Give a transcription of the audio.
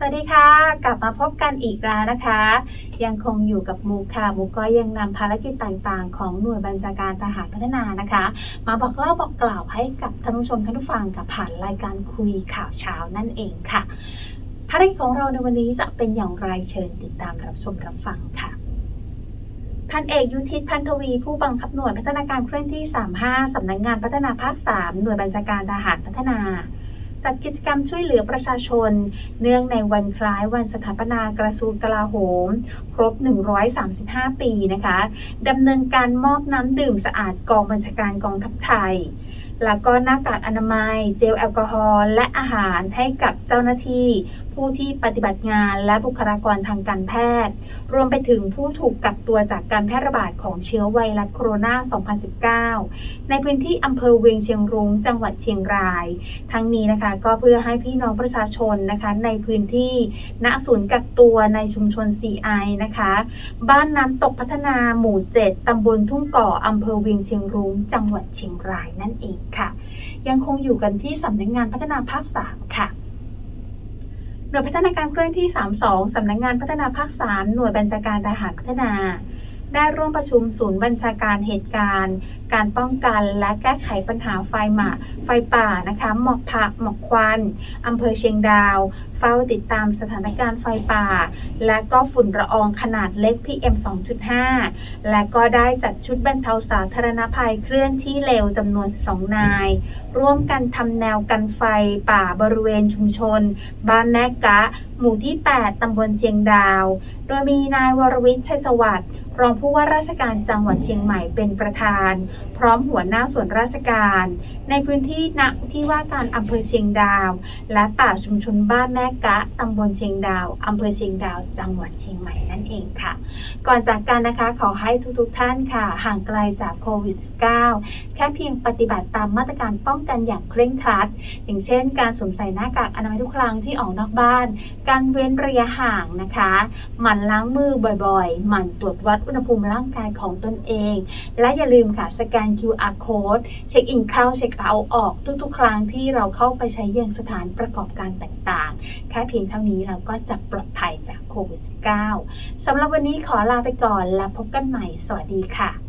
สวัสดีค่ะ กลับมาพบกันอีกแล้วนะคะ ยังคงอยู่กับมูค่ะมูก็ยังนำภารกิจต่างๆ ของหน่วยบัญชาการทหารพัฒนานะคะ มาบอกเล่าบอกกล่าวให้กับท่านผู้ชมท่านผู้ฟังกับผ่านรายการคุยข่าวเช้านั่นเองค่ะ ภารกิจของเราในวันนี้จะเป็นอย่างไรเชิญติดตามรับชมรับฟังค่ะพันเอกยุทธิพันธวี ผู้บังคับหน่วยพัฒนาการเคลื่อนที่ 35 สำนักงงานพัฒนาภาค 3 หน่วยบัญชาการทหารพัฒนา จัดกิจกรรมช่วยเหลือประชาชน เนื่องในวันคล้ายวันสถาปนากระทรวงกลาโหม ครบ 135 ปีนะคะดำเนินการมอบน้ำดื่มสะอาดกองบัญชาการกองทัพไทย แล้วก็หน้ากากอนามัย เจลแอลกอฮอล์และอาหารให้กับเจ้าหน้าที่ ผู้ที่ปฏิบัติงานและบุคลากรทางการแพทย์ รวมไปถึงผู้ถูกกักตัวจากการแพร่ระบาดของเชื้อไวรัสโคโรนา 2019 ในพื้นที่อำเภอเวียงเชียงรุ้งจังหวัดเชียงราย ทั้งนี้นะคะก็เพื่อให้พี่น้องประชาชนนะคะในพื้นที่ณศูนย์กักตัวในชุมชน CI นะคะ บ้านน้ำตกพัฒนาหมู่ 7ตำบลทุ่งก่ออำเภอเวียงเชียงรุ้งจังหวัดเชียงรายนั่นเองค่ะ ยังคงอยู่กันที่สำนักงานพัฒนาภาค 3 ค่ะ หน่วยพัฒนาการเคลื่อนที่ 32 สำนักงานพัฒนาภาค 3 หน่วยบัญชาการทหารพัฒนา ได้ร่วมประชุมศูนย์บัญชาการเหตุการณ์ การป้องกันและแก้ไขปัญหาไฟหมาไฟป่านะคะหมอกผักหมอกควันอำเภอเชียงดาว เฝ้าติดตามสถานการณ์ไฟป่า และก็ฝุ่นละอองขนาดเล็ก PM 2.5 และก็ได้จัดชุดบรรเทาสาธารณภัยเคลื่อนที่เร็วจำนวน 2 นาย ร่วมกันทำแนวกันไฟป่าบริเวณชุมชน บ้านแม่กะ หมู่ที่ 8ตำบลเชียงดาว โดยมีนายวรวิทย์ชัยสวัสดิ์ รองผู้ว่าราชการจังหวัดเชียงใหม่เป็นประธาน พร้อมหัวหน้าส่วนราชการ ในพื้นที่ณที่ว่าการอำเภอเชียงดาว และป่าชุมชนบ้านแม่กะตำบลเชียงดาวอำเภอเชียงดาว จังหวัดเชียงใหม่นั่นเองค่ะ ก่อนจากกันนะคะขอให้ทุกๆทท่านค่ะ ห่างไกลจากโควิด -19 แค่เพียงปฏิบัติตามมาตรการป้องกันอย่างเคร่งครัด อย่างเช่น การสวมใส่หน้ากากอนามัยทุกครั้งที่ออกนอกบ้าน การเว้นระยะห่างนะคะ หมั่นล้างมือบ่อยๆ หมั่นตรวจวัดอุณหภูมิร่างกายของตนเอง และอย่าลืมค่ะสแกน QR code เช็คอินเข้าเช็คเอาท์ออกทุกๆ ครั้งที่เราเข้าไปใช้ยังสถานประกอบการต่างๆ แค่เพียงเท่านี้เราก็จะปลอดภัยจากโควิด -19 สำหรับวันนี้ขอลาไปก่อน แล้วพบกันใหม่ สวัสดีค่ะ